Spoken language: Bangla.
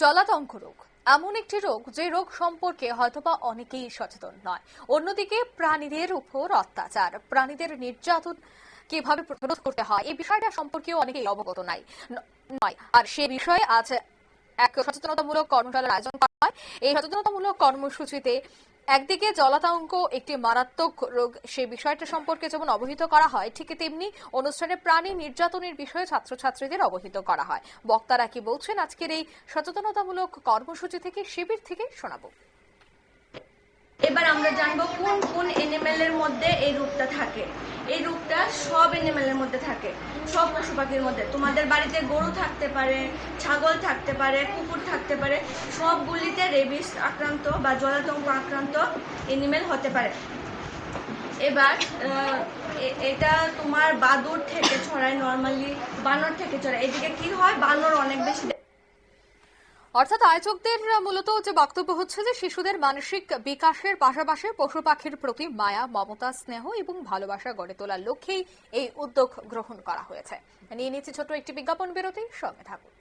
জলাতঙ্ক রোগ। এমন একটি রোগ যে রোগ সম্পর্কে হয়তোবা অনেকেই সচেতন নয়। অন্যদিকে প্রাণীদের উপর অত্যাচার, প্রাণীদের নির্যাতন কীভাবে প্রতিরোধ করতে হয় এই বিষয়টা সম্পর্কেও অনেকেই অবগত নাই নয়। আর সে বিষয়ে আজ এক সচেতনতামূলক কর্মশালার আয়োজন করা হয়। এই সচেতনতামূলক কর্মসূচিতে একদিকে জলাতঙ্ক একটি মারাত্মক রোগ, সেই বিষয়টা সম্পর্কে যেমন অবহিত করা হয়, ঠিক তেমনি অনুষ্ঠানে প্রাণী নির্যাতনের বিষয়ে ছাত্রছাত্রীদের অবহিত করা হয়। বক্তারা কি বলছেন? আজকের এই সচেতনতামূলক কর্মসূচি থেকে, শিবির থেকে শোনাবো। এবার আমরা জানব কোন কোন এনিমেলের মধ্যে এই রোগটা থাকে। এই রোগটা সব এনিমেলের মধ্যে থাকে। সব পশু পাখির মধ্যে। তোমাদের বাড়িতে গরু থাকতে পারে, ছাগল থাকতে পারে, কুকুর থাকতে পারে, সবগুলিতে রেবিস আক্রান্ত বা জলাতঙ্ক আক্রান্ত এনিমেল হতে পারে। এবার এটা তোমার বাদুর থেকে ছড়ায় নর্মালি বানর থেকে ছড়ায়। এদিকে কি হয়? বানর অনেক বেশি অর্থাৎ আয়োজকদের মূলত যে বক্তব্য হচ্ছে যে শিশুদের মানসিক বিকাশের পাশাপাশি পশু পাখির প্রতি মায়া, মমতা, স্নেহ এবং ভালোবাসা গড়ে তোলার লক্ষ্যেই এই উদ্যোগ গ্রহণ করা হয়েছে। নিয়ে নিচ্ছে ছোট একটি বিজ্ঞাপন বিরতি। সঙ্গে থাকুন।